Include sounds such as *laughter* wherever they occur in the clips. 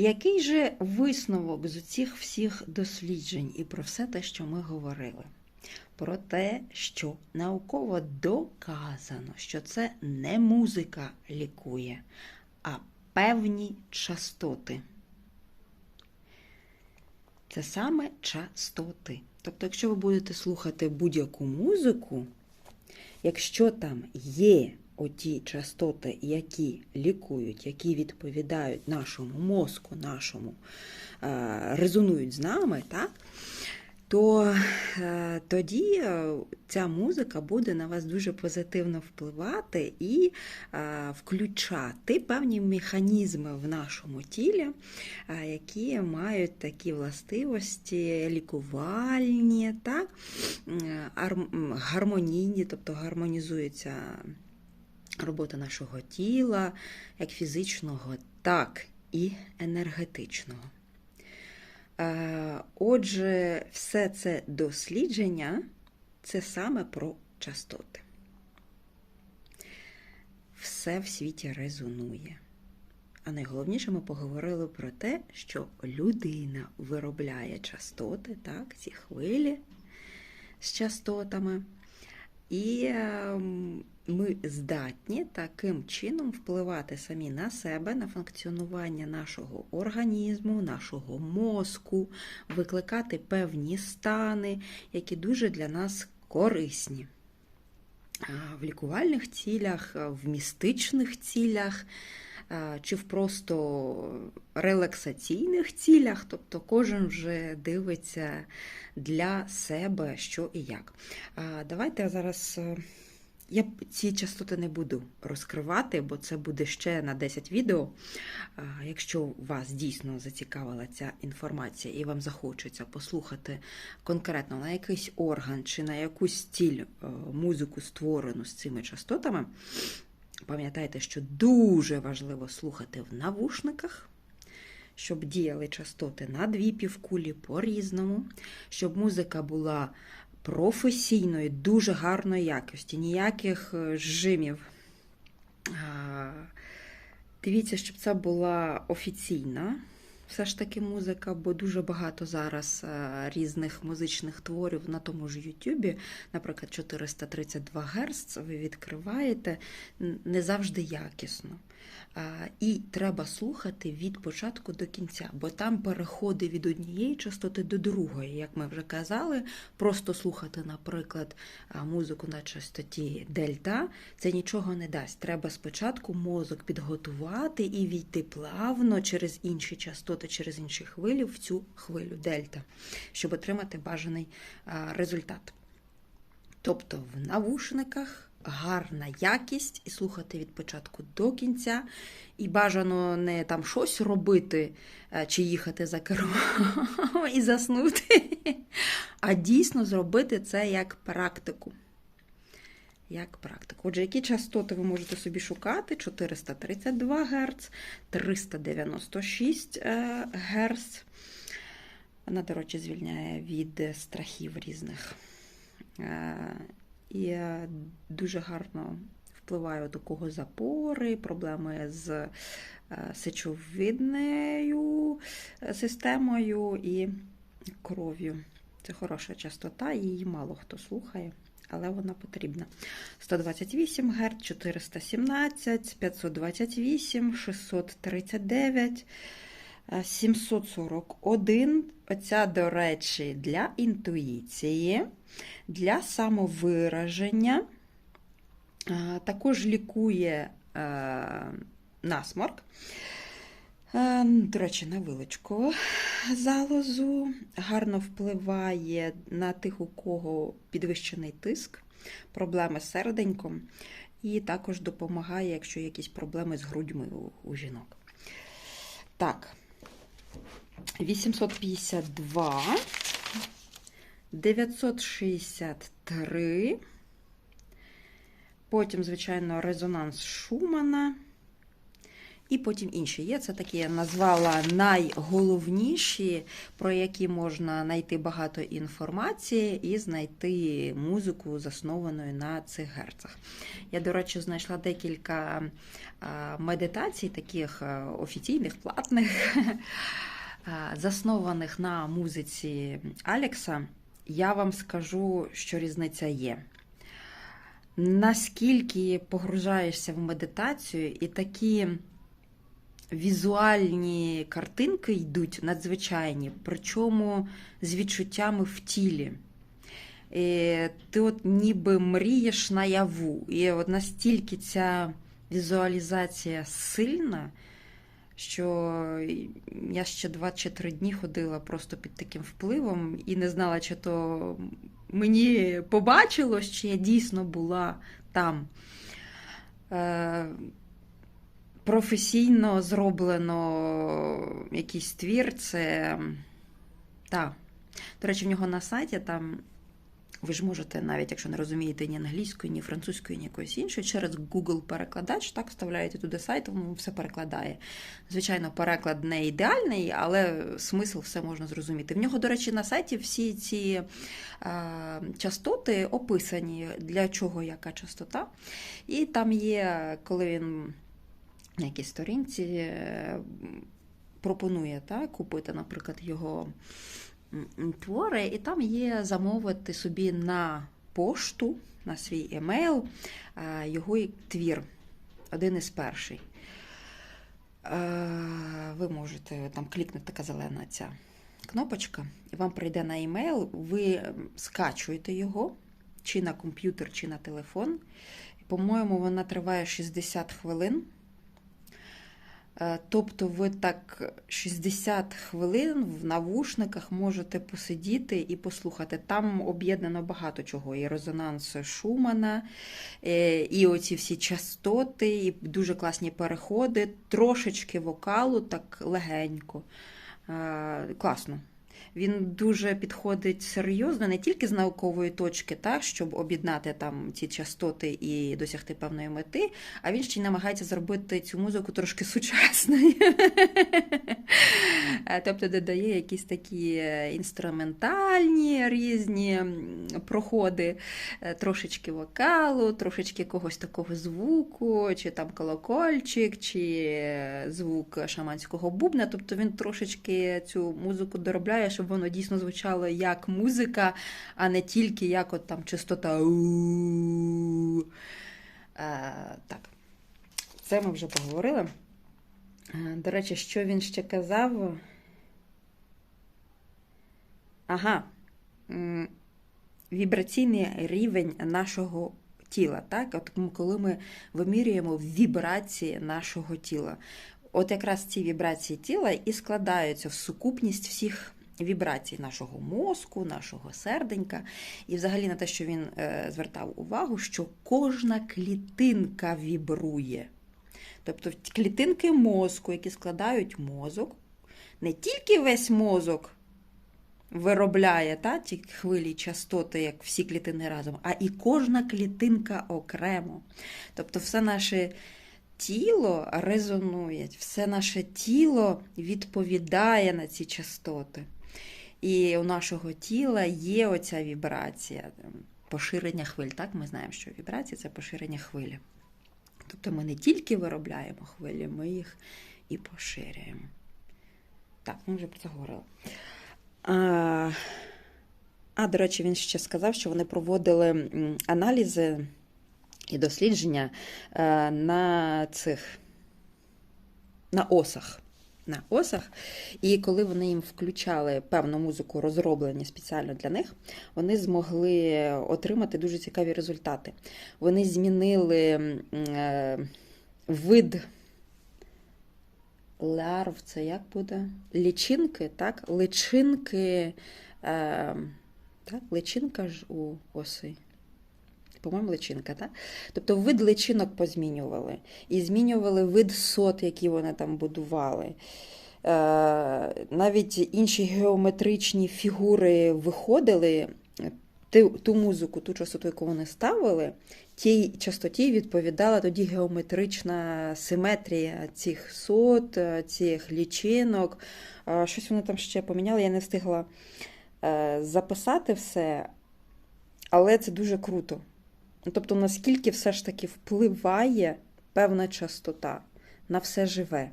Який же висновок з цих всіх досліджень і про все те, що ми говорили? Про те, що науково доказано, що це не музика лікує, а певні частоти. Це саме частоти. Тобто, якщо ви будете слухати будь-яку музику, якщо там є оті частоти, які лікують, які відповідають нашому мозку, нашому, е, резонують з нами, так? то е, тоді е, ця музика буде на вас дуже позитивно впливати і включати певні механізми в нашому тілі, які мають такі властивості лікувальні, так? Ар- гармонійні, тобто гармонізується робота нашого тіла, як фізичного, так і енергетичного. Е, Отже, все це дослідження це саме про частоти. Все в світі резонує. А найголовніше ми поговорили про те, що людина виробляє частоти, так, ці хвилі з частотами. І ем, ми здатні таким чином впливати самі на себе, на функціонування нашого організму, нашого мозку, викликати певні стани, які дуже для нас корисні. В лікувальних цілях, в містичних цілях, чи в просто релаксаційних цілях, тобто кожен вже дивиться для себе, що і як. Давайте зараз. Я ці частоти не буду розкривати, бо це буде ще на 10 відео. Якщо вас дійсно зацікавила ця інформація і вам захочеться послухати конкретно на якийсь орган чи на якусь ціль е, музику створену з цими частотами, пам'ятайте, що дуже важливо слухати в навушниках. Щоб діяли частоти на дві півкулі по-різному, щоб музика була професійної, дуже гарної якості, ніяких е, жимів. Дивіться, щоб це була офіційна все ж таки музика, бо дуже багато зараз е, різних музичних творів на тому ж Ютубі, наприклад, 432 Гц, ви відкриваєте не завжди якісно. І треба слухати від початку до кінця, бо там переходи від однієї частоти до другої, як ми вже казали. Просто слухати, наприклад, музику на частоті дельта, це нічого не дасть. Треба спочатку мозок підготувати і війти плавно через інші частоти, через інші хвилі в цю хвилю дельта, щоб отримати бажаний результат. Тобто в навушниках гарна якість і слухати від початку до кінця. І бажано не там щось робити е, чи їхати за кермо *laughs* і заснути, а дійсно зробити це як практику. Як практику. Отже, які частоти ви можете собі шукати? 432 Гц, 396 е, Гц. Вона, до речі, звільняє від страхів різних. І е, дуже гарно впливає у кого запори, проблеми з е, сечовиднею е, системою і кров'ю. Це хороша частота, її мало хто слухає, але вона потрібна. 128 Гц, 417, 528, 639. е, 741. Оця, до речі, для інтуїції, для самовираження. Також лікує насморк. До речі, на вилочку залозу гарно впливає на тих, у кого підвищений тиск, проблеми з серденьком, і також допомагає, якщо якісь проблеми з грудьми у жінок. Так, 852, 963. Потім, звичайно, резонанс Шумана. І потім інші є. Це такі я назвала найголовніші, про які можна знайти багато інформації і знайти музику, заснованою на цих герцах. Я, до речі, знайшла декілька медитацій, таких офіційних, платних, *laughs* заснованих на музиці Алекса. Я вам скажу, що різниця є. Наскільки погружаєшся в медитацію, і такі візуальні картинки йдуть надзвичайні, причому з відчуттями в тілі. І ти от ніби мрієш наяву. І от настільки ця візуалізація сильна, що я ще 2 чи 3 дні ходила просто під таким впливом і не знала, чи то мені побачилось, чи я дійсно була там. Е, професійно зроблено якийсь твір, це. Так. До речі, в нього на сайті там. Ви ж можете, навіть якщо не розумієте ні англійської, ні французької, ні якоїсь іншої, через Google перекладач так вставляєте туди сайт, воно все перекладає. Звичайно, переклад не ідеальний, але смисл все можна зрозуміти. В нього, до речі, на сайті всі ці е, частоти описані, для чого яка частота. І там є, коли він на якійсь сторінці е, пропонує так, купити, наприклад, його твори, і там є замовити собі на пошту, на свій емейл його твір, один із перший. Ви можете там клікнути така зелена ця кнопочка, і вам прийде на емейл, ви скачуєте його чи на комп'ютер, чи на телефон. По-моєму, вона триває 60 хвилин. Е, тобто ви так 60 хвилин в навушниках можете посидіти і послухати. Там об'єднано багато чого. І резонанс Шумана, е, і оці всі частоти, і дуже класні переходи, трошечки вокалу, так легенько. Е, класно. Він дуже підходить серйозно, не тільки з наукової точки, так, щоб об'єднати там ці частоти і досягти певної мети, а він ще й намагається зробити цю музику трошки сучасною. Тобто додає якісь такі е, інструментальні різні проходи, е, трошечки вокалу, трошечки когось такого звуку, чи там колокольчик, чи е, звук шаманського бубна. Тобто він трошечки цю музику доробляє, щоб воно дійсно звучало як музика, а не тільки як от там чистота. Так, це ми вже поговорили. До речі, що він ще казав? Ага, вібраційний рівень нашого тіла. так? От Коли ми вимірюємо вібрації нашого тіла. От якраз ці вібрації тіла і складаються в сукупність всіх вібрацій нашого мозку, нашого серденька, і взагалі на те, що він е, звертав увагу, що кожна клітинка вібрує. Тобто клітинки мозку, які складають мозок, не тільки весь мозок виробляє та, ті хвилі частоти, як всі клітини разом, а і кожна клітинка окремо. Тобто, все наше тіло резонує, все наше тіло відповідає на ці частоти. І у нашого тіла є оця вібрація, поширення хвиль. Так, Ми знаємо, що вібрація це поширення хвилі. Тобто ми не тільки виробляємо хвилі, ми їх і поширюємо. Так, ми вже про це говорили. А, а, до речі, він ще сказав, що вони проводили аналізи і дослідження е, на цих на осах на осах. І коли вони їм включали певну музику, розроблені спеціально для них, вони змогли отримати дуже цікаві результати. Вони змінили е, вид ларв, це як буде? Лічинки, так? Личинки, е, так? личинка ж у оси по-моєму, личинка, так? Тобто вид личинок позмінювали. І змінювали вид сот, які вони там будували. Е, навіть інші геометричні фігури виходили ту, музику, ту частоту, яку вони ставили, тій частоті відповідала тоді геометрична симетрія цих сот, цих лічинок. Е, Щось вони там ще поміняли, я не встигла е, записати все, але це дуже круто. Тобто, наскільки все ж таки впливає певна частота на все живе.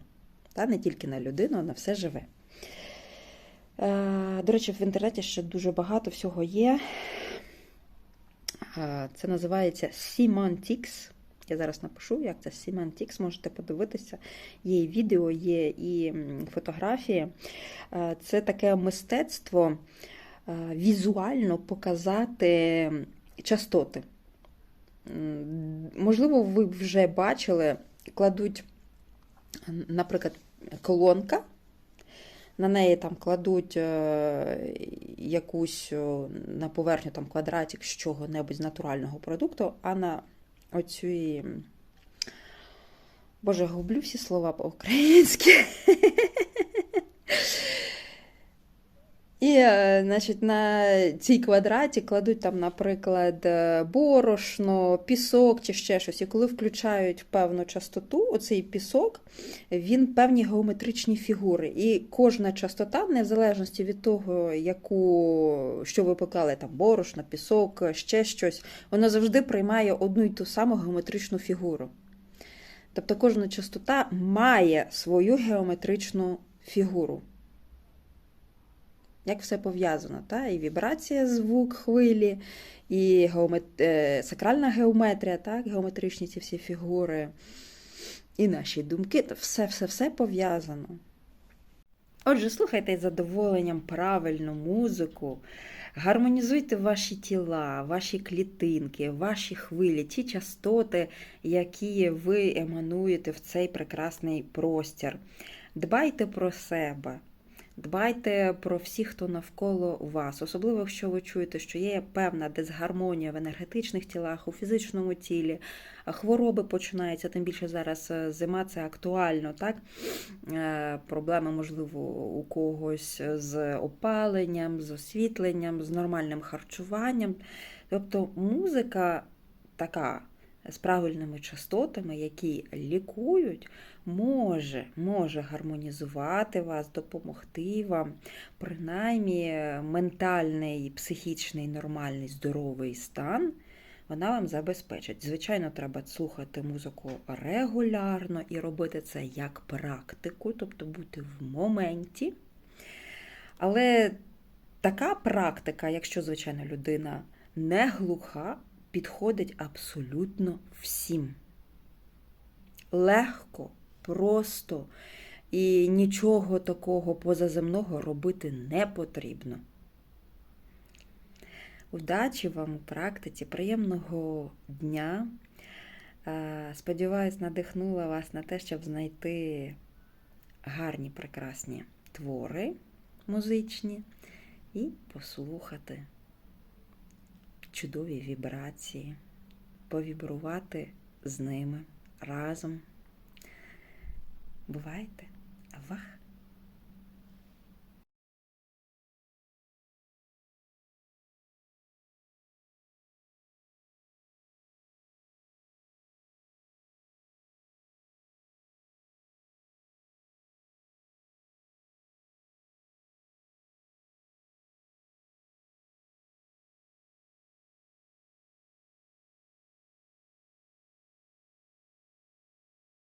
Та? Не тільки на людину, а на все живе. Е, До речі, в інтернеті ще дуже багато всього є. Е, Це називається Semantics. Я зараз напишу, як це Semantics, можете подивитися. Є і відео, є і фотографії. Е, Це таке мистецтво візуально показати частоти. Можливо, ви вже бачили, кладуть, наприклад, колонка. На неї там кладуть е, якусь на поверхню там квадратик з чого-небудь з натурального продукту, а на оцю. Боже, гублю всі слова по-українськи. Е, значить, на цій квадраті кладуть там, наприклад, е, борошно, пісок чи ще щось. І коли включають певну частоту, оцей пісок, він певні геометричні фігури. І кожна частота, в незалежності від того, яку, що ви поклали, там борошно, пісок, ще щось, воно завжди приймає одну і ту саму геометричну фігуру. Тобто кожна частота має свою геометричну фігуру. Як все пов'язано, та? і вібрація, звук, хвилі, і геомет... е, сакральна геометрія, так? геометричні ці всі фігури, і наші думки, все-все-все пов'язано. Отже, слухайте з задоволенням правильну музику, гармонізуйте ваші тіла, ваші клітинки, ваші хвилі, ті частоти, які ви емануєте в цей прекрасний простір. Дбайте про себе. Дбайте про всіх, хто навколо вас, особливо якщо ви чуєте, що є певна дисгармонія в енергетичних тілах, у фізичному тілі, хвороби починаються, тим більше зараз е, зима це актуально, так? Е, Проблеми, можливо, у когось з опаленням, з освітленням, з нормальним харчуванням. Тобто музика така з правильними частотами, які лікують, може, може гармонізувати вас, допомогти вам, принаймні ментальний, психічний, нормальний, здоровий стан. Вона вам забезпечить. Звичайно, треба слухати музику регулярно і робити це як практику, тобто бути в моменті. Але така практика, якщо, звичайно, людина не глуха, підходить абсолютно всім. Легко, просто і нічого такого позаземного робити не потрібно. Удачі вам у практиці, приємного дня. Е, Сподіваюсь, надихнула вас на те, щоб знайти гарні, прекрасні твори музичні і послухати чудові вібрації, повібрувати з ними разом. Бувайте! Вах!